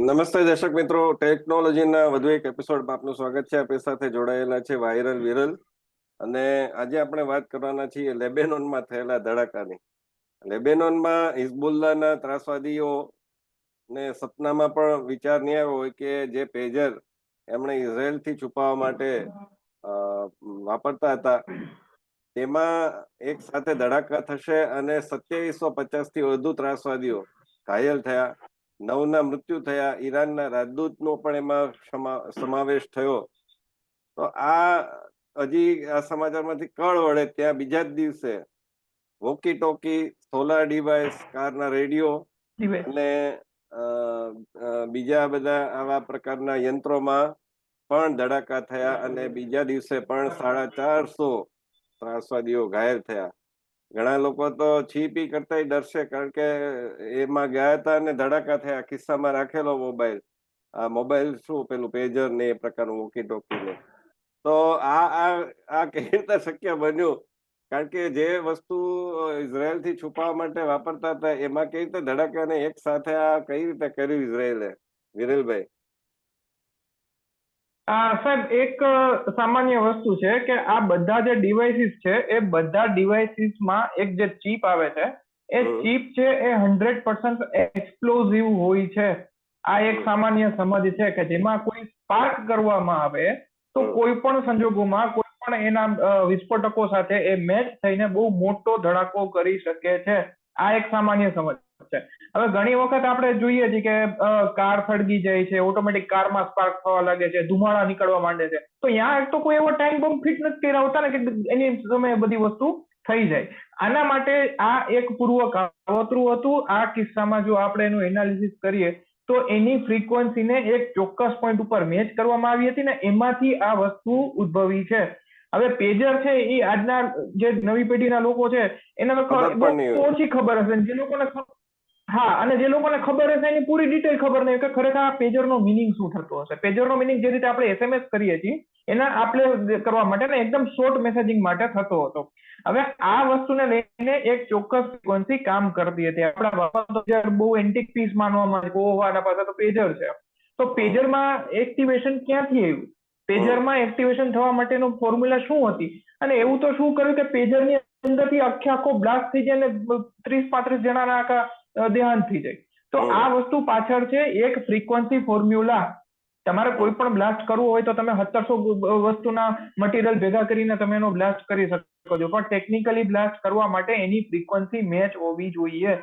નમસ્તે દર્શક મિત્રો. ટેકનોલોજીના વધુ એક એપિસોડમાં આપનું સ્વાગત છે. આપણી સાથે જોડાયેલા છે વાયરલ વિરલ. અને આજે આપણે વાત કરવાના છીએ લેબેનોનમાં થયેલા ધડાકાની. લેબેનોનમાં હિઝબુલ્લાના ત્રાસવાદીઓ ને સપનામાં પણ વિચાર નહીં આવ્યો હોય કે જે પેજર એમણે ઇઝરાયલથી છુપાવવા માટે વાપરતા હતા, તેમાં એક સાથે ધડાકા થશે અને સત્યાવીસો પચાસથી વધુ ત્રાસવાદીઓ ઘાયલ થયા. નવના મૃત્યુ થયા ઈરાનના રાજદૂતનો પણ એમાં સમાવેશ થયો. તો આ હજી આ સમાચારમાંથી કળ વળે ત્યાં બીજા જ દિવસે વોકી ટોકી સોલાર ડિવાઇસ કારના રેડિયો અને બીજા બધા આવા પ્રકારના યંત્રોમાં પણ ધડાકા થયા અને બીજા દિવસે પણ સાડા ચારસો ત્રાસવાદીઓ ઘાયલ થયા. ઘણા લોકો તો છીપી કરતા ડરશે, કારણ કે એમાં ગયા હતા અને ધડાકા થયા. કિસ્સામાં રાખેલો મોબાઈલ. આ મોબાઈલ શું પેલું પેજર ને એ પ્રકારનું વોકી ટોકી ને. તો આ આ આ કેવી રીતે શક્ય બન્યું? કારણ કે જે વસ્તુ ઇઝરાયલથી છુપાવવા માટે વાપરતા હતા, એમાં કેવી રીતે ધડાકાને એક સાથે આ કઈ રીતે કર્યું ઇઝરાયલે? વિરેલભાઈ. સાહેબ એક સામાન્ય વસ્તુ છે કે આ બધા જે ડિવાઇસીસ છે એ બધા ડિવાઇસીસમાં એક જે ચીપ આવે છે એ ચીપ છે એ હંડ્રેડ પર્સન્ટ એક્સપ્લોઝિવ હોય છે. આ એક સામાન્ય સમજ છે કે જેમાં કોઈ સ્પાર્ક કરવામાં આવે તો કોઈ પણ સંજોગોમાં કોઈ પણ એના વિસ્ફોટકો સાથે એ મેચ થઈને બહુ મોટો ધડાકો કરી શકે છે. આ એક સામાન્ય સમજ છે. હવે ઘણી વખત આપણે જોઈએ છીએ કે કાર સળગી જાય છે ઓટોમેટિક કારમાં સ્પાર્ક થવા લાગે છે ધુમાડા નીકળવા માંડે છે. તો ત્યાં તો કોઈ એવો ટાઈમ બોમ્બ ફિટ નથી કર્યા હોતા ને કે એની સમયે બધી વસ્તુ થઈ જાય. આના માટે આ એક પૂર્વ કાવતરું હતું. આ કિસ્સામાં જો આપણે એનું એનાલિસિસ કરીએ તો એની ફ્રીક્વન્સીને એક ચોક્કસ પોઈન્ટ ઉપર મેચ કરવામાં આવી હતી ને એમાંથી આ વસ્તુ ઉદ્ભવી છે. હવે પેજર છે એ આજના જે નવી પેઢીના લોકો છે એને તો. ઓછી ખબર હશે જે લોકોને હા, અને જે લોકોને ખબર હશે એની પૂરી ડિટેલ ખબર નહીં, કે ખરેખર આ પેજરનો મિનિંગ શું થતો હશે. પેજરનો મિનિંગ જે રીતે આપણે એસએમએસ કરીએ છીએ, એના આપણે કરવા માટે ને એકદમ શોર્ટ મેસેજિંગ માટે થતો હતો. હવે આ વસ્તુને લઈને એક ચોક્કસ ફ્રિકવન્સી કામ કરતી હતી આપણા બાપા બહુ એન્ટિક પીસ માનવામાં આવે, ઓહો, આના પાસે તો પેજર છે. તો પેજરમાં એક્ટિવેશન ક્યાંથી આવ્યું? પેજરમાં એક્ટિવેશન થવા માટેનું ફોર્મ્યુલા શું હતી? અને એવું તો શું કર્યું કે પેજરની અંદરથી આખે આખો બ્લાસ્ટ થઈ જાય ને ત્રીસ પાંત્રીસ જણાના આખા દેહાંત થઈ જાય તો આ વસ્તુ પાછળ છે એક ફ્રીક્વન્સી ફોર્મ્યુલા તમારે કોઈ પણ બ્લાસ્ટ કરવું હોય તો તમે સત્તરસો વસ્તુના મટીરિયલ ભેગા કરીને તમે એનો બ્લાસ્ટ કરી શકો છો. પણ ટેકનિકલી બ્લાસ્ટ કરવા માટે એની ફ્રીક્વન્સી મેચ હોવી જોઈએ.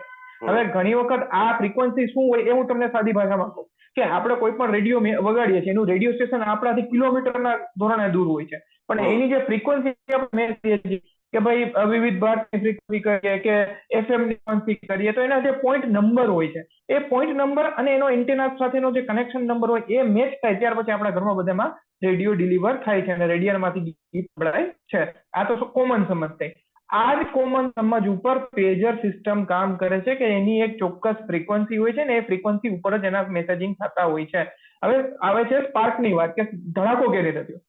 હવે ઘણી વખત આ ફ્રીક્વન્સી શું હોય એ હું તમને સાદી ભાષામાં કહું કે આપણે કોઈ પણ રેડિયો વગાડીએ છીએ એનું રેડિયો સ્ટેશન આપણાથી કિલોમીટરના ધોરણે દૂર હોય છે. પણ એની જે ફ્રીક્વન્સી આપણે મેચ કરીએ છીએ કે ભાઈ વિવિધ ભારતની ફ્રીક્વન્સી કરીએ કે એફએમની ફ્રીક્વન્સી કરીએ, તો એના જે પોઈન્ટ નંબર હોય છે. એ પોઈન્ટ નંબર અને એનો એન્ટેના સાથેનો જે કનેક્શન નંબર હોય, એ મેચ થાય ત્યાર પછી આપણા ઘરમાં બધામાં રેડિયો ડિલિવર થાય છે અને રેડિયરમાંથી ગીત સંભળાય છે. આ તો કોમન સમજ થઈ. આ જ કોમન સમજ ઉપર પેજર સિસ્ટમ કામ કરે છે કે એની એક ચોક્કસ ફ્રીક્વન્સી હોય છે ને એ ફ્રીક્વન્સી ઉપર જ એના મેસેજિંગ થતા હોય છે. હવે આવે છે સ્પાર્કની વાત કે ધડાકો કેવી રીતે થયો?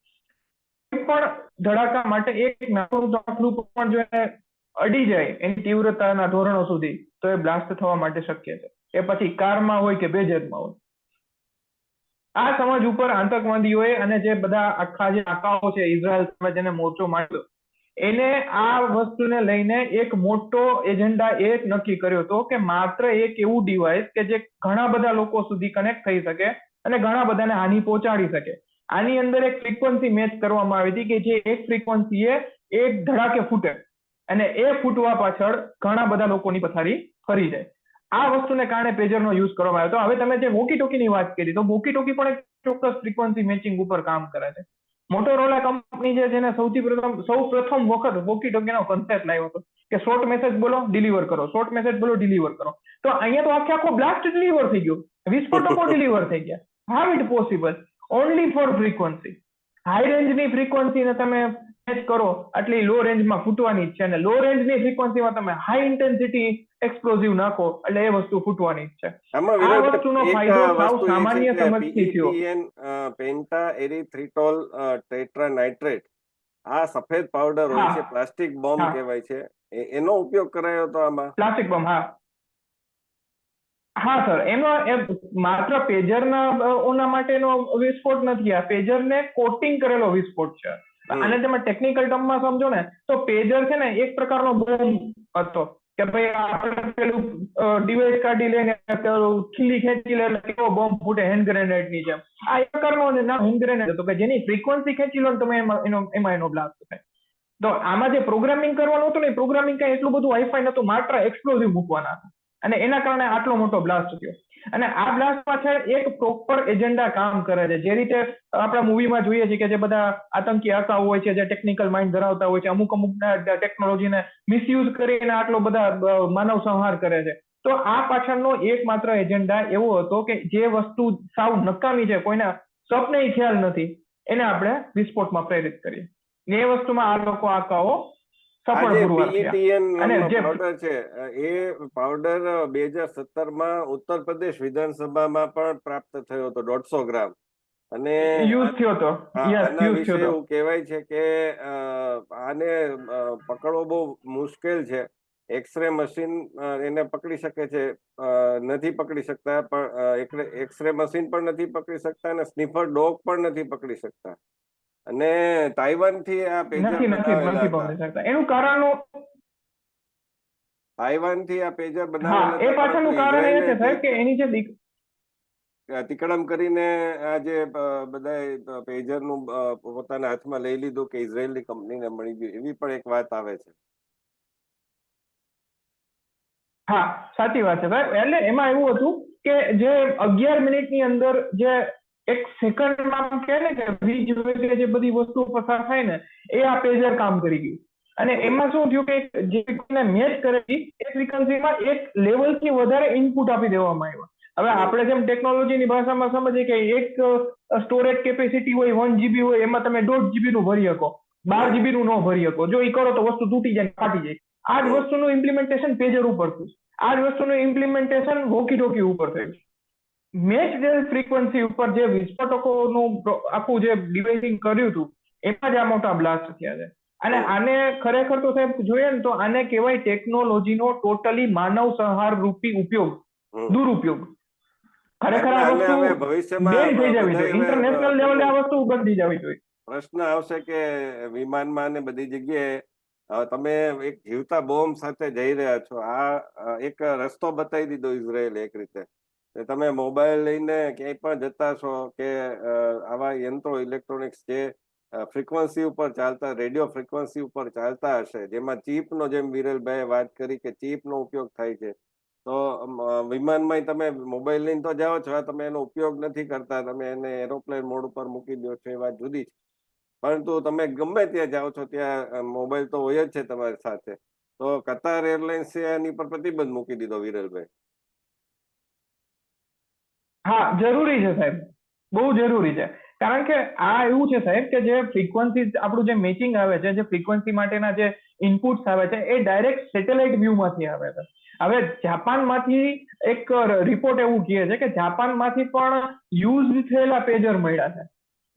પણ ધડાકા માટે એક પણ જો એને અડી જાય એની તીવ્રતાના ધોરણો સુધી, તો એ બ્લાસ્ટ થવા માટે શક્ય છે. એ પછી કારમાં હોય કે બેજરમાં હોય. આ સમજ ઉપર આતંકવાદીઓએ અને જે બધા આખા જે આકાઓ છે, ઇઝરાયલ સામે જેને મોરચો માંડ્યો એને આ વસ્તુને લઈને એક મોટો એજન્ડા એ નક્કી કર્યો હતો કે માત્ર એક એવું ડિવાઇસ કે જે ઘણા બધા લોકો સુધી કનેક્ટ થઈ શકે અને ઘણા બધાને હાનિ પહોંચાડી શકે. આની અંદર એક ફ્રીક્વન્સી મેચ કરવામાં આવી હતી કે જે એક ફ્રીક્વન્સીએ એક ધડાકે ફૂટે અને એ ફૂટવા પાછળ ઘણા બધા લોકોની પથારી ફરી જાય. આ વસ્તુને કારણે પેજરનો યુઝ કરવામાં આવ્યો હતો. હવે તમે જે વોકી ટોકીની વાત કરી તો વોકી ટોકી પણ એક ચોક્કસ ફ્રીક્વન્સી મેચિંગ ઉપર કામ કરે છે. મોટોરોલા કંપની છે જેને સૌથી પ્રથમ સૌ પ્રથમ વખત વોકી ટોકીનો કન્સેપ્ટ લાવ્યો હતો કે શોર્ટ મેસેજ બોલો ડિલિવર કરો. શોર્ટ મેસેજ બોલો ડિલિવર કરો. તો અહીંયા તો આખે આખો બ્લાસ્ટ ડિલિવર થઈ ગયો. વિસ્ફોટકો ડિલિવર થઈ ગયા. How it possible only for frequency high રેન્જની ફ્રીક્વન્સીને તમે મેચ કરો આટલી લો રેન્જમાં ફૂટવાની છે અને લો રેન્જની ફ્રીક્વન્સીમાં તમે હાઈ ઇન્ટેન્સિટી એક્સપ્લોઝિવ નાખો એટલે એ વસ્તુ ફૂટવાની જ છે. આ વસ્તુનો ફાયદો સાવ સામાન્ય સમજથી થયો. પેન્ટા એરિથ્રિટોલ ટેટ્રા નાઇટ્રેટ આ સફેદ પાવડર હોય છે પ્લાસ્ટિક બોમ્બ કહેવાય છે. એનો ઉપયોગ કરાયો હતો આમાં? પ્લાસ્ટિક બોમ્બ હા. હા સર. એમાં એ માત્ર પેજરના ઓના માટેનો વિસ્ફોટ નથી. આ પેજરને કોટિંગ કરેલો વિસ્ફોટ છે. અને તમે ટેકનિકલ ટર્મમાં સમજો ને તો પેજર છે ને એક પ્રકારનો બોમ્બ હતો. કે ભાઈ આપણે પેલું ડિવાઇસ કાઢી લઈને પેલું ખીલી ખેંચી લે કેવો બોમ્બ ફૂટે હેન્ડ ગ્રેનેડની જેમ. આ એક પ્રકારનો ના હેન્ડ ગ્રેનેડ હતો. કે જેની ફ્રીક્વન્સી ખેંચી લો તમે એમાં એનો બ્લાસ્ટ થાય. તો આમાં જે પ્રોગ્રામિંગ કરવાનું હતું ને પ્રોગ્રામિંગ કઈ એટલું બધું હાઈફાઈ નતું માત્ર એક્સપ્લોઝિવ મૂકવાના હતા. અને એના કારણે આટલો મોટો બ્લાસ્ટ થયો. અને આ બ્લાસ્ટ પાછળ એક પ્રોપર એજન્ડા કામ કરે છે. જે રીતે આપણા મૂવીમાં જોઈએ છીએ કે જે બધા આતંકી આકાઓ હોય છે, જે ટેકનિકલ માઇન્ડ ધરાવતા હોય છે, અમુક અમુક ટેકનોલોજીને મિસયુઝ કરીને આટલો બધા માનવ સંહાર કરે છે. તો આ પાછળનો એકમાત્ર એજન્ડા એવો હતો કે જે વસ્તુ સાવ નકામી છે, કોઈના સપને ખ્યાલ નથી, એને આપણે વિસ્ફોટમાં પ્રેરિત કરીએ. એ વસ્તુમાં આ લોકો આકાઓ પાવડર છે. એ પાવડર બે હજાર સત્તરમાં ઉત્તર પ્રદેશ વિધાનસભામાં પણ પ્રાપ્ત થયો હતો દોઢસો ગ્રામ. અને યુઝ થયો હતો. આના વિશે એવું કહેવાય છે કે આને પકડવો બહુ મુશ્કેલ છે. એક્સરે મશીન એને પકડી શકે છે નથી પકડી શકતા પણ એક્સરે મશીન પણ નથી પકડી શકતા અને સ્નીફર ડોગ પણ નથી પકડી શકતા. અને તાઇવાનથી આ પેજર નથી પકડી શકતા એનું કારણ તાઇવાનથી આ પેજર બનાવેલા એ પાછળનું કારણ એ છે સાહેબ કે એની જે અતિક્રમ કરીને આ જે બધા પેજરનું પોતાના હાથમાં લઈ લીધું કે ઇઝરાયેલની કંપનીને મળી ગયું એવી પણ એક વાત આવે છે. હા સાચી વાત છે સાહેબ. એટલે એમાં એવું હતું કે જે અગિયાર મિનિટની અંદર જે એક સેકન્ડમાં કહે ને કે વીજ વગેરે જે બધી વસ્તુઓ પસાર થાય ને, એ આ પેજર કામ કરી ગયું. અને એમાં શું થયું કે જે કોઈને મેચ કરેલી, એ ફ્રીક્વન્સીમાં એક લેવલથી વધારે ઇનપુટ આપી દેવામાં આવ્યા. હવે આપણે જેમ ટેકનોલોજીની ભાષામાં સમજીએ કે એક સ્ટોરેજ કેપેસિટી હોય વન જીબી હોય, એમાં તમે દોઢ જીબી નું ભરી શકો, બાર જીબી નું ન ભરી શકો. જો એ કરો તો વસ્તુ તૂટી જાય ફાટી જાય. આ જ વસ્તુનું ઇમ્પ્લિમેન્ટેશન પેજર ઉપર થયું. આ જ વસ્તુનું ઇમ્પ્લિમેન્ટેશન વોકી ટોકી ઉપર થયું. મેચ જે ફ્રીક્વન્સી ઉપર જે વિસ્ફોટકોનું આખું જે ડિવાઇસિંગ કર્યું હતું એમાં જ આ મોટા બ્લાસ્ટ થયા છે. અને આને ખરેખર તો સાહેબ જોઈએ ને તો આને કહેવાય ટેકનોલોજીનો ટોટલી માનવ સંહાર રૂપી ઉપયોગ દુરુપયોગ. ખરેખર આ વસ્તુ ભવિષ્યમાં થઈ જવી જોઈએ. ઇન્ટરનેશનલ લેવલે આ વસ્તુ બંધી જવી જોઈએ. પ્રશ્ન આવશે કે વિમાનમાં ને બધી જગ્યાએ તમે એક જીવતા બોમ્બ સાથે જઈ રહ્યા છો. આ એક રસ્તો બતાવી દીધો ઇઝરાયલ એક રીતે. તમે મોબાઈલ લઈને ક્યાંય પણ જતા છો કે આવા યંત્રો ઇલેક્ટ્રોનિક્સ જે ફ્રિકવન્સી ઉપર ચાલતા, રેડિયો ફ્રિકવન્સી ઉપર ચાલતા હશે, જેમાં ચીપનો જેમ વિરલભાઈએ વાત કરી કે ચીપનો ઉપયોગ થાય છે, તો વિમાનમાં તમે મોબાઈલ લઈને તો જાઓ છો તમે એનો ઉપયોગ નથી કરતા, તમે એને એરોપ્લેન મોડ ઉપર મૂકી દો છો, એ વાત જુદી છે. પરંતુ તમે ગમે ત્યાં જાઓ છો, ત્યાં મોબાઈલ તો હોય જ છે તમારી સાથે. તો કતાર એરલાઇન્સે એની પર પ્રતિબંધ મૂકી દીધો વિરલભાઈ. હા, જરૂરી છે સાહેબ. બહુ જરૂરી છે. કારણ કે આ એવું છે સાહેબ કે જે ફ્રીક્વન્સી આપણું જે મેચિંગ આવે છે, જે ફ્રીક્વન્સી માટેના જે ઇનપુટ્સ આવે છે, એ ડાયરેક્ટ સેટેલાઇટ વ્યૂમાંથી આવે છે. હવે જાપાનમાંથી એક રિપોર્ટ એવું કહે છે કે જાપાનમાંથી પણ યુઝ થયેલા પેજર મળ્યા છે.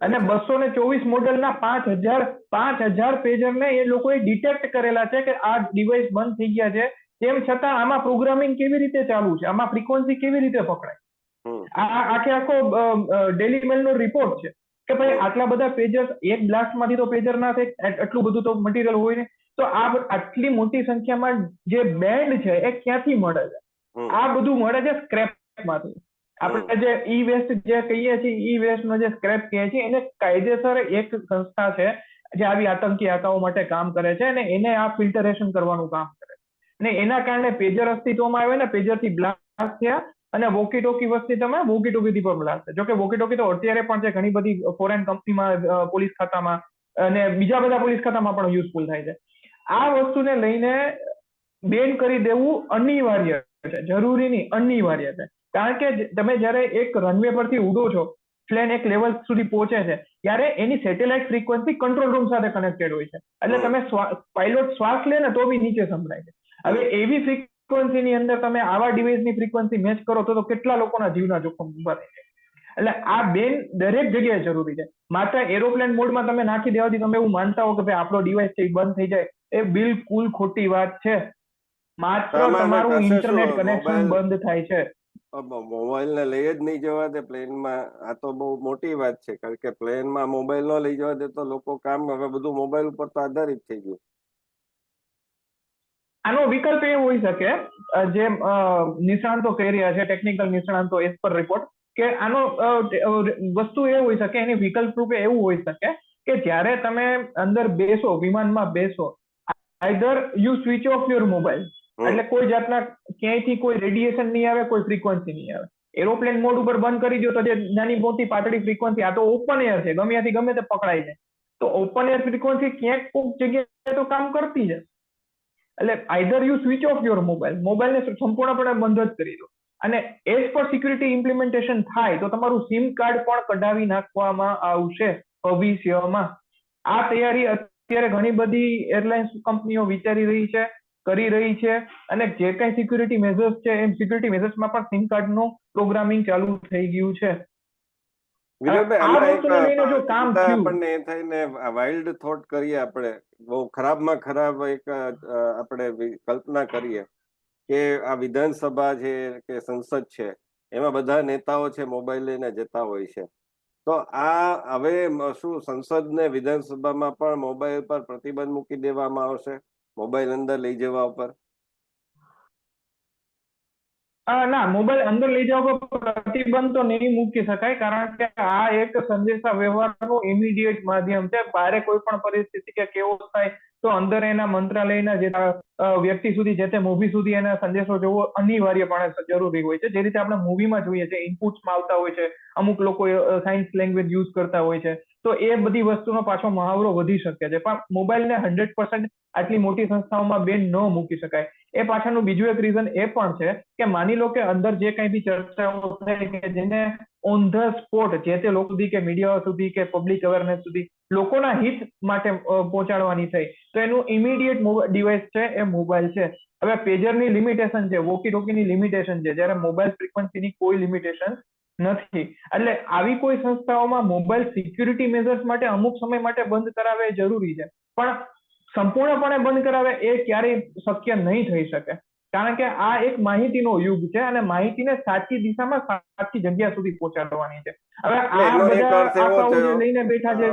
અને બસો ને ચોવીસ મોડલના પાંચ હજાર પાંચ હજાર પેજરને એ લોકોએ ડિટેક્ટ કરેલા છે કે આ ડિવાઇસ બંધ થઈ ગયા છે. તેમ છતાં આમાં પ્રોગ્રામિંગ કેવી રીતે ચાલુ છે? આમાં ફ્રીક્વન્સી કેવી રીતે પકડાય. આ આખે આખો ડેલી મેલ નો રિપોર્ટ છે કે ભાઈ આટલા બધા પેજર એક બ્લાસ્ટમાંથી તો પેજર ના થાય એટલું બધું તો મટીરિયલ હોય ને. તો આ આટલી મોટી સંખ્યામાં જે બેન્ડ છે એ ક્યાંથી મળે છે? આ બધું મળે છે સ્ક્રેપમાંથી. આપણે જે ઈ વેસ્ટ જે કહીએ છીએ ઈ વેસ્ટ નો જે સ્ક્રેપ કહીએ છીએ એને કાયદેસર એક સંસ્થા છે જે આવી આતંકી આકાઓ માટે કામ કરે છે અને એને આ ફિલ્ટરેશન કરવાનું કામ કરે છે. અને એના કારણે પેજર અસ્તિત્વમાં આવે ને પેજરથી બ્લાસ્ટ થયા અને વોકી ટોકી વસ્તી તમે વોકી ટોકી થી પણ બ્લાસ્ટ જોકે વોકી ટોકી તો અત્યારે પણ છે, ઘણી બધી ફોરેન કંપનીમાં પોલીસ ખાતામાં, અને બીજા બધા પોલીસ ખાતામાં પણ યુઝફુલ થાય છે. આ વસ્તુને લઈને બેન કરી દેવું અનિવાર્ય છે, જરૂરી નહીં, અનિવાર્ય છે. કારણ કે તમે જ્યારે એક રનવે પરથી ઉડો છો પ્લેન એક લેવલ સુધી પહોંચે છે, ત્યારે એની સેટેલાઇટ ફ્રીક્વન્સી કંટ્રોલ રૂમ સાથે કનેક્ટેડ હોય છે. એટલે તમે પાયલોટ શ્વાસ લે ને તો બી નીચે સંભળાય છે. હવે એવી ફ્રીક્વન્સીની અંદર તમે આવા ડિવાઇસની ફ્રીક્વન્સી મેચ કરો તો કેટલા લોકોના જીવના જોખમ થાય છે. એટલે આ બેન દરેક જગ્યાએ જરૂરી છે. માત્ર એરોપ્લેન મોડમાં તમે નાખી દેવાથી તમે એવું માનતા હો કે ભાઈ આપણો ડિવાઇસ છે એ બંધ થઈ જાય. એ બિલકુલ ખોટી વાત છે. માત્ર તમારું ઇન્ટરનેટ કનેક્શન બંધ થાય છે. મોબાઈલ ને લઈ જ નહીં જવા દે પ્લેનમાં. આ તો બહુ મોટી વાત છે કારણ કે પ્લેનમાં મોબાઈલ ન લઈ જવા દે તો લોકો કામ હવે બધું મોબાઈલ ઉપર તો આધારિત થઈ ગયું. આનો વિકલ્પ એ હોઈ શકે જે નિષ્ણાંતો કહી રહ્યા છે ટેકનિકલ નિષ્ણાંતો એઝ પર રિપોર્ટ કે આનો વસ્તુ એ હોઈ શકે એની વિકલ્પ રૂપે એવું હોઈ શકે કે જ્યારે તમે અંદર બેસો વિમાનમાં બેસો either you switch off your mobile એટલે કોઈ જાતના ક્યાંયથી કોઈ રેડિયેશન નહીં આવે કોઈ ફ્રીક્વન્સી નહીં આવે. એરોપ્લેન મોડ ઉપર બંધ કરી દો તો જે નાની મોટી પાતળી ફ્રીક્વન્સી આ તો ઓપન એર છે ગમે ત્યાંથી ગમે તે પકડાય છે તો ઓપન એર ફ્રીક્વન્સી ક્યાંક કોઈક જગ્યાએ તો કામ કરતી છે એટલે either you switch off your mobile મોબાઈલને સંપૂર્ણપણે બંધ જ કરી દો. અને એઝ પર સિક્યુરિટી ઇમ્પ્લિમેન્ટેશન થાય, તો તમારું સિમ કાર્ડ પણ કઢાવી નાખવામાં આવશે ભવિષ્યમાં. આ તૈયારી અત્યારે ઘણી બધી એરલાઇન્સ કંપનીઓ વિચારી રહી છે, કરી રહી છે, અને જે કઈ સિક્યુરિટી મેઝર્સ છે, એમ સિક્યુરિટી મેઝર્સમાં પણ સિમ કાર્ડનું પ્રોગ્રામિંગ ચાલુ થઈ ગયું છે. આપણને એ થઈને વાઇલ્ડ થોટ કરીએ આપણે બહુ ખરાબમાં ખરાબ એક આપણે કલ્પના કરીએ કે આ વિધાનસભા છે કે સંસદ છે એમાં બધા નેતાઓ છે મોબાઈલ લઈને જતા હોય છે. તો આ હવે શું સંસદ ને વિધાનસભામાં પણ મોબાઈલ પર પ્રતિબંધ મૂકી દેવામાં આવશે? મોબાઈલ અંદર લઈ જવા ઉપર? ના, મોબાઈલ અંદર લઈ જવા પર પ્રતિબંધ તો નહીં મૂકી શકાય, કારણ કે આ એક સંદેશા વ્યવહારનું ઇમિડિયેટ માધ્યમ છે. બારે કોઈ પણ પરિસ્થિતિ કે કેવો થાય તો અંદર એના મંત્રાલયના જે વ્યક્તિ સુધી જે તે મૂવી સુધી એના સંદેશો જોવો અનિવાર્યપણે જરૂરી હોય છે. જે રીતે આપણે મૂવીમાં જોઈએ છે ઇનપુટ્સમાં આવતા હોય છે, અમુક લોકો સાયન્સ લેંગ્વેજ યુઝ કરતા હોય છે. તો એ બધી વસ્તુનો પાછો મહાવરો વધી શકે છે. પણ મોબાઈલને હંડ્રેડ પર્સન્ટ આટલી મોટી સંસ્થાઓમાં બેન ન મૂકી શકાય. એ પાછળનું બીજું એક રીઝન એ પણ છે કે માની લો કે અંદર જે કંઈ બી ચર્ચાઓ થઈ કે જેને ઓન ધ સ્પોટ જે તે લોકો સુધી કે મીડિયા સુધી કે પબ્લિક અવેરનેસ સુધી લોકોના હિત માટે પહોંચાડવાની થઈ. તો એનું ઇમિડિયેટ ડિવાઇસ છે એ મોબાઈલ છે. હવે પેજરની લિમિટેશન છે વોકી ટોકીની લિમિટેશન છે. જ્યારે મોબાઈલ ફ્રીક્વન્સીની કોઈ લિમિટેશન નથી. એટલે આવી કોઈ સંસ્થાઓમાં મોબાઈલ સિક્યુરિટી મેઝર્સ માટે અમુક સમય માટે બંધ કરાવે એ જરૂરી છે. પણ સંપૂર્ણપણે બંધ કરાવે એ ક્યારેય શક્ય નહીં થઈ શકે. કારણ કે આ એક માહિતીનો યુગ છે અને માહિતીને સાચી દિશામાં સાચી જગ્યા સુધી પહોંચાડવાની છે. હવે આ બધા લઈને બેઠા છે.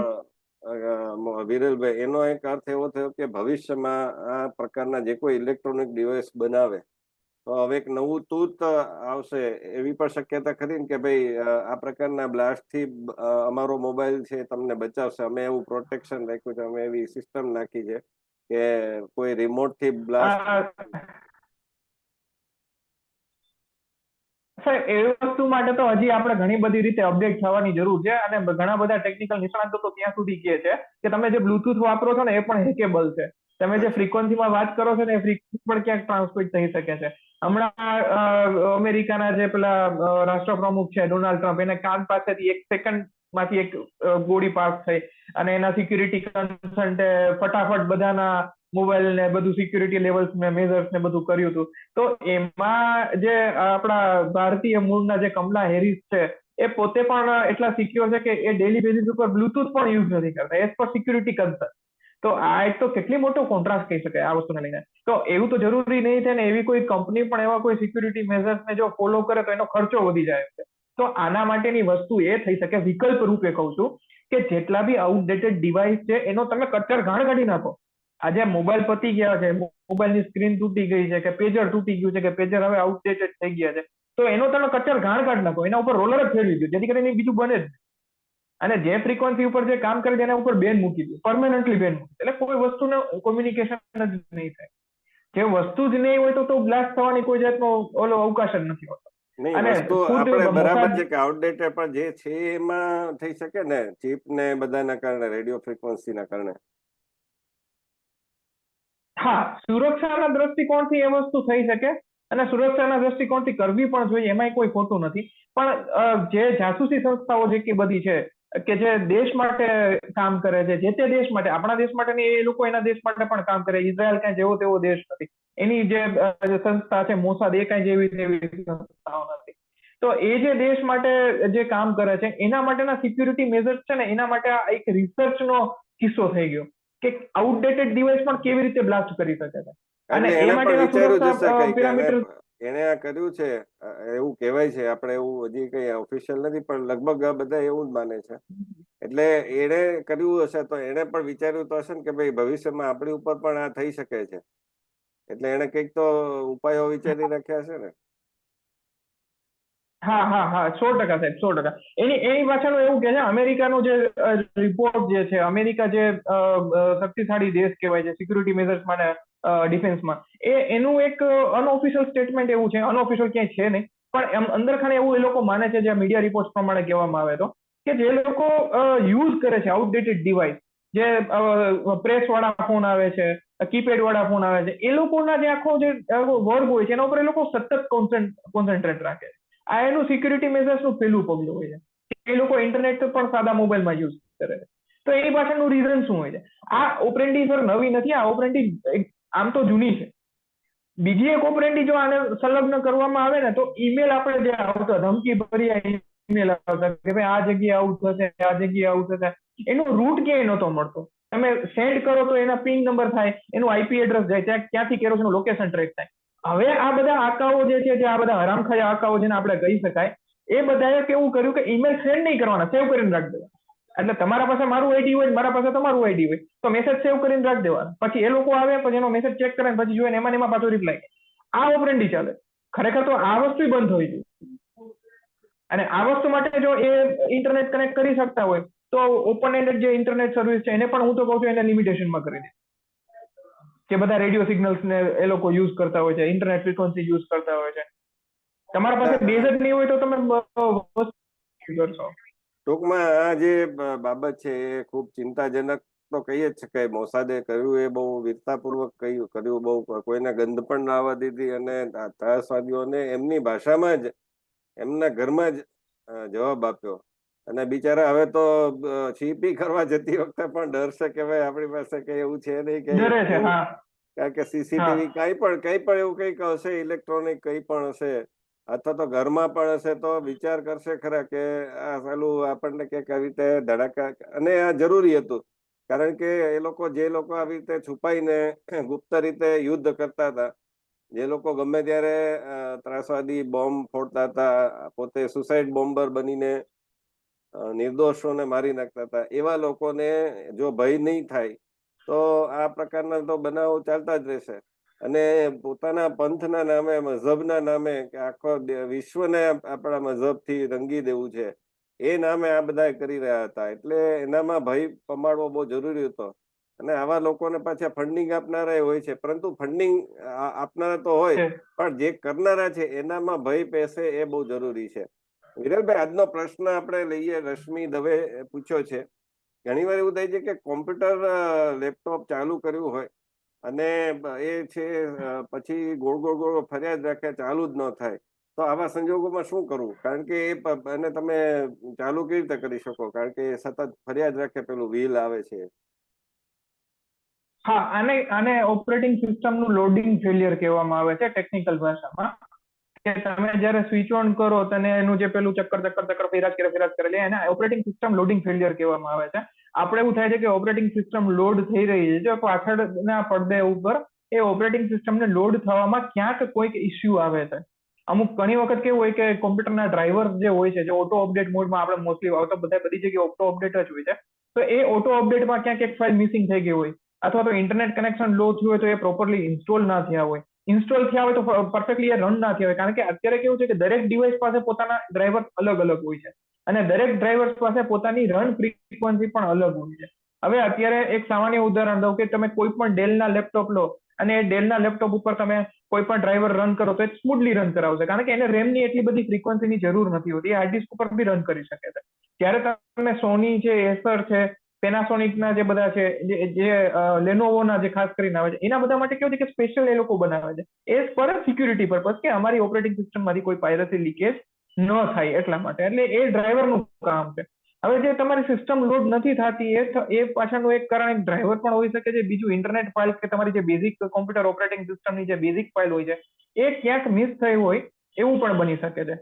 વિરલભાઈ, એનો એક અર્થ એવો થયો કે ભવિષ્યમાં આ પ્રકારના જે કોઈ ઇલેક્ટ્રોનિક ડિવાઇસ બનાવે, તો હવે એક નવું તૂત આવશે એવી પણ શક્યતા ખરી ને કે ભાઈ આ પ્રકારના બ્લાસ્ટથી અમારો મોબાઈલ છે તમને બચાવશે. અમે એવું પ્રોટેક્શન રાખ્યું છે, અમે એવી સિસ્ટમ નાખી છે કે કોઈ રિમોટથી બ્લાસ્ટ આ- એ વસ્તુ માટે તો હજી આપણે ઘણી બધી રીતે અપડેટ થવાની જરૂર છે અને ઘણા બધા ટેકનિકલ નિષ્ણાંતો તો ત્યાં સુધી કહે છે કે તમે જે બ્લુટૂથ વાપરો છો ને એ પણ હેકેબલ છે. તમે જે ફ્રીક્વન્સીમાં વાત કરો છો ને એ ફ્રીક્વન્સી પણ ક્યાંક ટ્રાન્સમિટ થઈ શકે છે. હમણાં અમેરિકાના જે પેલા રાષ્ટ્ર રાષ્ટ્રપ્રમુખ છે ડોનાલ્ડ ટ્રમ્પ એને કાન પાસેથી એક સેકન્ડ માંથી એક ગોળી પાસ થઈ અને એના સિક્યુરિટી કન્સલ્ટે ફટાફટ બધાના મોબાઈલ ને બધું સિક્યુરિટી લેવલ્સ ને મેઝર્સ ને બધું કર્યું હતું. તો એમાં જે આપણા ભારતીય મૂળના જે કમલા હેરિસ છે, એ પોતે પણ એટલા સિક્યોર છે કે એ ડેલી બેઝિસ ઉપર બ્લુટૂથ પણ યુઝ નથી કરતા. એઝ પર સિક્યુરિટી કન્સર્ન તો આ એક તો કેટલી મોટો કોન્ટ્રાસ્ટ કહી શકાય આ વસ્તુને લઈને. તો એવું તો જરૂરી નહીં છે ને એવી કોઈ કંપની પણ એવા કોઈ સિક્યુરિટી મેઝર્સને જો ફોલો કરે તો એનો ખર્ચો વધી જાય છે. તો આના માટેની વસ્તુ એ થઈ શકે, વિકલ્પ રૂપે કહું છું, કે જેટલા બી આઉટડેટેડ ડિવાઇસ છે, એનો તમે કચર ઘાણ કાઢી નાખો. આજે મોબાઈલ પતી ગયા છે મોબાઈલની સ્ક્રીન તૂટી ગઈ છે, કે પેજર તૂટી ગયું છે, કે પેજર હવે આઉટડેટેડ થઈ ગયા છે, તો એનો તમે કચર ઘાણ કાઢી નાખો, એના ઉપર રોલર જ ફેરવી દો, જેથી કરીને બીજું બને જ અને જે ફ્રીક્વન્સી ઉપર જે કામ કરે એના ઉપર બેન મૂકી દો પરમાનન્ટલી બેન એટલે કોઈ વસ્તુને કોમ્યુનિકેશન જ નહીં થાય. જે વસ્તુ જ નહીં હોય તો તો બ્લાસ્ટ થવાની કોઈ જાતનો ઓલો અવકાશ જ નથી હોતો. અને આપણે બરાબર છે કે આઉટડેટેડ પણ જે છે એમાં થઈ શકે ને ચીપ ને બધાના કારણે રેડિયો ફ્રીક્વન્સીના કારણે. હા સુરક્ષાના દ્રષ્ટિકોણથી એ વસ્તુ થઈ શકે અને સુરક્ષાના દ્રષ્ટિકોણથી કરવી પણ જોઈએ એમાંય કોઈ ખોટું નથી. પણ જે જાસૂસી સંસ્થાઓ જે કે બધી છે કે જે દેશ માટે કામ કરે છે જે તે દેશ માટે આપણા દેશ માટે નહીં, એ લોકો એના દેશ માટે પણ કામ કરે ઇઝરાયલ કાંઈ જેવો તેવો દેશ નથી. એની જે સંસ્થા છે મોસાદ એ કાંઈ જેવી તેવી સંસ્થાઓ નથી. તો એ જે દેશ માટે જે કામ કરે છે એના માટેના સિક્યુરિટી મેઝર્સ છે ને એના માટે આ એક રિસર્ચનો કિસ્સો થઈ ગયો કે આઉટડેટેડ ડિવાઇસ પણ કેવી રીતે બ્લાસ્ટ કરી શકે છે. અને એ માટે સુરક્ષા, જશે એણે આ કર્યું છે એવું કહેવાય છે, આપણે એવું હજી કઈ ઓફિશિયલ નથી, પણ લગભગ બધા એવું જ માને છે. એટલે એણે કર્યું હશે તો એણે પણ વિચાર્યું તો હશે ને કે ભાઈ ભવિષ્યમાં આપણી ઉપર પણ આ થઈ શકે છે. એટલે એણે કંઈક તો ઉપાયો વિચારી રાખ્યા છે ને. હા હા હા, સો ટકા સાહેબ, સો ટકા. એની એની પાછળનું એવું કે છે, અમેરિકાનો જે રિપોર્ટ જે છે, અમેરિકા જે શક્તિશાળી દેશ કહેવાય છે સિક્યુરિટી મેઝર્સમાં ને ડિફેન્સમાં એ, એનું એક અનઓફિશિયલ સ્ટેટમેન્ટ એવું છે અનઓફિશિયલ ક્યાંય છે નહીં, પણ એમ અંદર ખાને એવું એ લોકો માને છે, જે મીડિયા રિપોર્ટ પ્રમાણે કહેવામાં આવે તો, કે જે લોકો યુઝ કરે છે આઉટડેટેડ ડિવાઇસ જે પ્રેસ વાળા ફોન આવે છે કીપેડ વાળા ફોન આવે છે, એ લોકોના જે આખો જે વર્ગ હોય છે, એના ઉપર એ લોકો સતત કોન્સન્ટ્રેટ રાખે છે. આ એનું સિક્યુરિટી મેઝર્સનું પહેલું પગલું હોય છે. એ લોકો ઇન્ટરનેટ પણ સાદા મોબાઈલમાં યુઝ કરે છે. તો એની પાછળનું રીઝન શું હોય છે? આ ઓપરેન્ડી સર નવી નથી, આ ઓપરેન્ડી આમ તો જૂની છે. બીજી એક ઓપરેન્ડી જો આને સંલગ્ન કરવામાં આવે ને તો ઈમેલ આપણે જે આવતા ધમકી ભરી ઈમેલ આવતા કે ભાઈ આ જગ્યાએ આવું થશે, આ જગ્યાએ આવું થશે, એનો રૂટ ક્યાંય નહોતો મળતો. તમે સેન્ડ કરો તો એના પિન નંબર થાય, એનું આઈપી એડ્રેસ જાય, ત્યાં ક્યાંથી કરો છો લોકેશન ટ્રેક થાય. હવે આ બધા આકાઓ જે છે, જે આ બધા હરામખાયા આકાઓ જેને આપણે કહી શકાય, એ બધાએ કેવું કર્યું કે ઈમેલ સેન્ડ નહીં કરવાના સેવ કરીને રાખી દેવાના. એટલે તમારા પાસે મારું આઈડી હોય મારા પાસે તમારું આઈડી હોય તો મેસેજ સેવ કરીને રાખી દેવાનો. પછી એ લોકો આવે પછી એનો મેસેજ ચેક કરે પછી જોઈએ એમાં એમાં પાછો રિપ્લાય આ ઓપરેન્ડી ચાલે. ખરેખર તો આ વસ્તુ બંધ હોય છે. અને આ વસ્તુ માટે જો એ ઇન્ટરનેટ કનેક્ટ કરી શકતા હોય તો ઓપન એન્ડેડ જે ઇન્ટરનેટ સર્વિસ છે એને પણ હું તો કહું છું એને લિમિટેશનમાં કરી દે. કે બધા રેડિયો સિગ્નલ્સ ને એ લોકો યુઝ કરતા હોય છે ઇન્ટરનેટ ફ્રીક્વન્સી યુઝ કરતા હોય છે. તમારા પાસે બેઝ જ નહીં હોય તો તમે કરશો? ટૂંકમાં આ જે બાબત છે એ ખૂબ ચિંતાજનક તો કહી જ શકાય. મોસાદે કર્યું એ બહુ વીરતાપૂર્વક કહ્યું કર્યું બહુ કોઈને ગંધ પણ ના આવવા દીધી અને ત્રાસવાદીઓને એમની ભાષામાં જ એમના ઘરમાં જ જવાબ આપ્યો. અને બિચારા હવે તો છીપી કરવા જતી વખતે પણ ડરશે કે ભાઈ આપણી પાસે કઈ એવું છે નહીં કે કારણ કે સીસીટીવી કઈ પણ કઈ પણ એવું કંઈક હશે ઇલેક્ટ્રોનિક કઈ પણ હશે. અથવા તો ઘરમાં પણ હશે તો વિચાર કરશે ખરા કે આ સાલું આપણને કે આવી રીતે ધડાકા અને આ જરૂરી હતું. કારણ કે એ લોકો જે લોકો આવી રીતે છુપાઈને ગુપ્ત રીતે યુદ્ધ કરતા હતા, જે લોકો ગમે ત્યારે ત્રાસવાદી બોમ્બ ફોડતા હતા, પોતે સુસાઇડ બોમ્બર બનીને નિર્દોષોને મારી નાખતા હતા, એવા લોકોને જો ભય નહીં થાય, તો આ પ્રકારના તો બનાવો ચાલતા જ રહેશે. અને પોતાના પંથના નામે મઝહબના નામે કે આખો વિશ્વને આપણા મઝહબથી રંગી દેવું છે એ નામે આ બધા કરી રહ્યા હતા. એટલે એનામાં ભય પમાડવો બહુ જરૂરી હતો. અને આવા લોકોને પાછા ફંડિંગ આપનારા હોય છે. પરંતુ ફંડિંગ આપનારા તો હોય પણ જે કરનારા છે એનામાં ભય પેસે એ બહુ જરૂરી છે. વિરલભાઈ આજનો પ્રશ્ન આપણે લઈએ. રશ્મિ દવે પૂછ્યો છે. ઘણીવાર એવું થાય છે કે કોમ્પ્યુટર લેપટોપ ચાલુ કર્યું હોય અને એ છે પછી ગોળ ગોળ ગોળ ફરિયાદ રાખે, ચાલુ જ ન થાય. તો આવા સંજોગોમાં શું કરવું? કારણ કે એને તમે ચાલુ કેવી રીતે કરી શકો? કારણ કે સતત ફરિયાદ રાખે, પેલું વ્હીલ આવે છે. હા આને આને ઓપરેટિંગ સિસ્ટમનું લોડિંગ ફેલિયર કહેવામાં આવે છે, ટેકનિકલ ભાષામાં. કે તમે જ્યારે સ્વિચ ઓન કરો, તને એનું જે પેલું ચક્કર ચક્કર ચક્કર ફેરાજ કરે ફેરાજ કરે એને ઓપરેટિંગ સિસ્ટમ લોડિંગ ફેલિયર કહેવામાં આવે છે. આપણે એવું થાય છે કે ઓપરેટિંગ સિસ્ટમ લોડ થઈ રહી છે. જો પાછળના પડદે ઉપર એ ઓપરેટિંગ સિસ્ટમને લોડ થવામાં ક્યાંક કોઈક ઇસ્યુ આવે છે. અમુક ઘણી વખત કેવું હોય કે કોમ્પ્યુટરના ડ્રાઈવર જે હોય છે, જે ઓટો અપડેટ મોડમાં આપણે મોસ્ટલી આવતો બધા બધી જગ્યાએ ઓટો અપડેટ જ હોય છે. તો એ ઓટો અપડેટમાં ક્યાંક એક ફાઇલ મિસિંગ થઈ ગઈ હોય અથવા તો ઇન્ટરનેટ કનેક્શન લો થયું હોય તો એ પ્રોપરલી ઇન્સ્ટોલ ના થયા હોય. ઇન્સ્ટોલ થયા હોય તો પરફેક્ટલી એ રન ના થયા હોય. કારણ કે અત્યારે કેવું છે કે દરેક ડિવાઇસ પાસે પોતાના ડ્રાઈવર અલગ અલગ હોય છે. અને દરેક ડ્રાઈવર્સ પાસે પોતાની રન ફ્રીક્વન્સી પણ અલગ હોય છે. હવે અત્યારે એક સામાન્ય ઉદાહરણ દઉં કે તમે કોઈ પણ ડેલના લેપટોપ લો અને એ ડેલના લેપટોપ ઉપર તમે કોઈ પણ ડ્રાઈવર રન કરો તો એ સ્મૂથલી રન કરાવશે. કારણ કે એને રેમની એટલી બધી ફ્રીક્વન્સીની જરૂર નથી હોતી. હાર્ડ ડિસ્ક ઉપર બી રન કરી શકે છે. જ્યારે તમે સોની છે એસર છે પેનાસોનિકના જે બધા છે, જે લેનોવોના જે ખાસ કરીને આવે છે, એના બધા માટે કેવું છે કે સ્પેશિયલ એ લોકો બનાવે છે. એ પર સિક્યુરિટી પર્પઝ કે અમારી ઓપરેટિંગ સિસ્ટમમાંથી કોઈ પાયરસી લીકેજ ન થાય એટલા માટે. એટલે એ ડ્રાઈવરનું કામ છે. હવે જે તમારી સિસ્ટમ લોડ નથી થતી, એ એ પાછળનું એક કારણ એક ડ્રાઈવર પણ હોઈ શકે છે. બીજું ઇન્ટરનેટ ફાઇલ કે તમારી જે બેઝિક કોમ્પ્યુટર ઓપરેટિંગ સિસ્ટમની જે બેઝિક ફાઇલ હોય છે, એ ક્યાંક મિસ થઈ હોય એવું પણ બની શકે છે.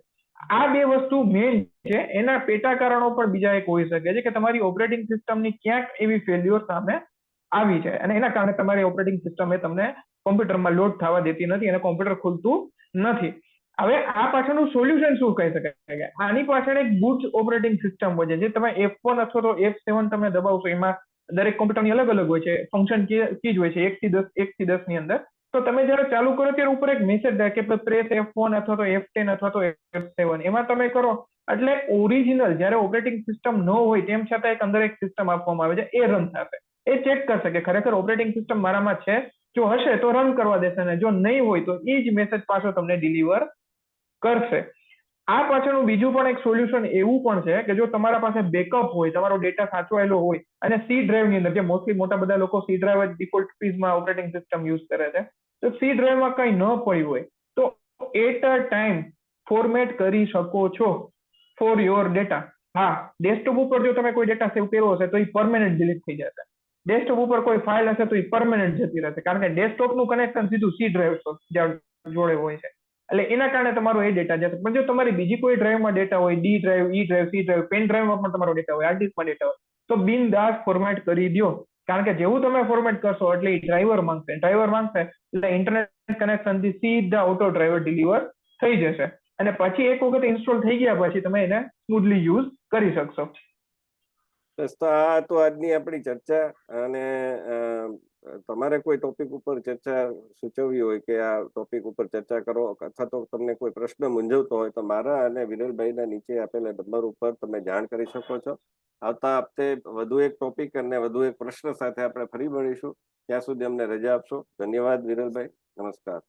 આ બે વસ્તુ મેઇન છે. એના પેટા કારણો પણ બીજા એક હોઈ શકે છે કે તમારી ઓપરેટિંગ સિસ્ટમની ક્યાંક એવી ફેલ્યોર સામે આવી છે. અને એના કારણે તમારી ઓપરેટિંગ સિસ્ટમ એ તમને કોમ્પ્યુટરમાં લોડ થવા દેતી નથી અને કોમ્પ્યુટર ખુલતું નથી. હવે આ પાછળનું સોલ્યુશન શું કહી શકાય? આની પાછળ એક બુટ ઓપરેટિંગ સિસ્ટમ હોય છે, જે તમે એફ વન અથવા તો એફ સેવન તમે દબાવશો, એમાં દરેક કોમ્પ્યુટરની અલગ અલગ હોય છે ફંક્શન કી જ હોય છે, એક થી દસ, એક થી દસની અંદર. તો તમે જ્યારે ચાલુ કરો ત્યારે ઉપર એક મેસેજ થાય કે પ્રેસ એફ વન અથવા તો એફ ટેન અથવા તો એફ સેવન એમાં તમે કરો, એટલે ઓરિજિનલ જ્યારે ઓપરેટિંગ સિસ્ટમ ન હોય તેમ છતાં એક અંદર એક સિસ્ટમ આપવામાં આવે છે, એ રન થશે. એ ચેક કરશે કે ખરેખર ઓપરેટિંગ સિસ્ટમ મારામાં છે, જો હશે તો રન કરવા દેશે ને, જો નહીં હોય તો એ જ મેસેજ પાછો તમને ડિલિવર કરશે. આ પાછળનું બીજું પણ એક સોલ્યુશન એવું પણ છે કે જો તમારા પાસે બેકઅપ હોય, તમારો ડેટા સાચવાયેલો હોય અને સી ડ્રાઈવની અંદર, જે મોસ્ટલી મોટા બધા લોકો સી ડ્રાઈવ જ ડિફોલ્ટ ફીઝમાં ઓપરેટિંગ સિસ્ટમ યુઝ કરે છે, તો સી ડ્રાઈવમાં કંઈ ન પડ્યું હોય, તો એટ અ ટાઈમ ફોર્મેટ કરી શકો છો ફોર યોર ડેટા હા ડેસ્કટોપ ઉપર જો તમે કોઈ ડેટા સેવ કર્યો હશે, તો એ પરમેનન્ટ ડિલીટ થઈ જશે. ડેસ્કટોપ ઉપર કોઈ ફાઇલ હશે, તો એ પરમેનન્ટ જતી રહેશે. કારણ કે ડેસ્કટોપનું કનેક્શન સીધું સી ડ્રાઈવ જોડે હોય છે. એટલે એના કારણે તમારો એ ડેટા જશે પણ જો તમારી બીજી કોઈ ડ્રાઈવમાં ડેટા હોય D drive E drive C drive pen ડ્રાઈવમાં પણ તમારો ડેટા હોય હાર્ડ ડેટા હોય, તો બિનદાસ ફોર્મેટ કરી દો કારણ કે જેવું તમે ફોર્મેટ કરશો એટલે એ ડ્રાઈવર માંગશે. ડ્રાઈવર માંગશે એટલે ઇન્ટરનેટ કનેક્શનથી સીધા ઓટો ડ્રાઈવર ડિલિવર થઈ જશે. અને પછી એક વખત ઇન્સ્ટોલ થઈ ગયા પછી તમે એને સ્મૂથલી યુઝ કરી શકશો. તો આ તો આજની આપણી ચર્ચા અને તમારે કોઈ ટોપિક ઉપર ચર્ચા સૂચવવી હોય કે આ ટોપિક ઉપર ચર્ચા કરો અથવા તો તમને કોઈ પ્રશ્ન મૂંઝવતો હોય તો મારા અને વિરલભાઈના નીચે આપેલા નંબર ઉપર તમે જાણ કરી શકો છો. આવતા હપ્તે વધુ એક ટોપિક અને વધુ એક પ્રશ્ન સાથે આપણે ફરી મળીશું. ત્યાં સુધી અમને રજા આપશો. ધન્યવાદ વિરલભાઈ. નમસ્કાર.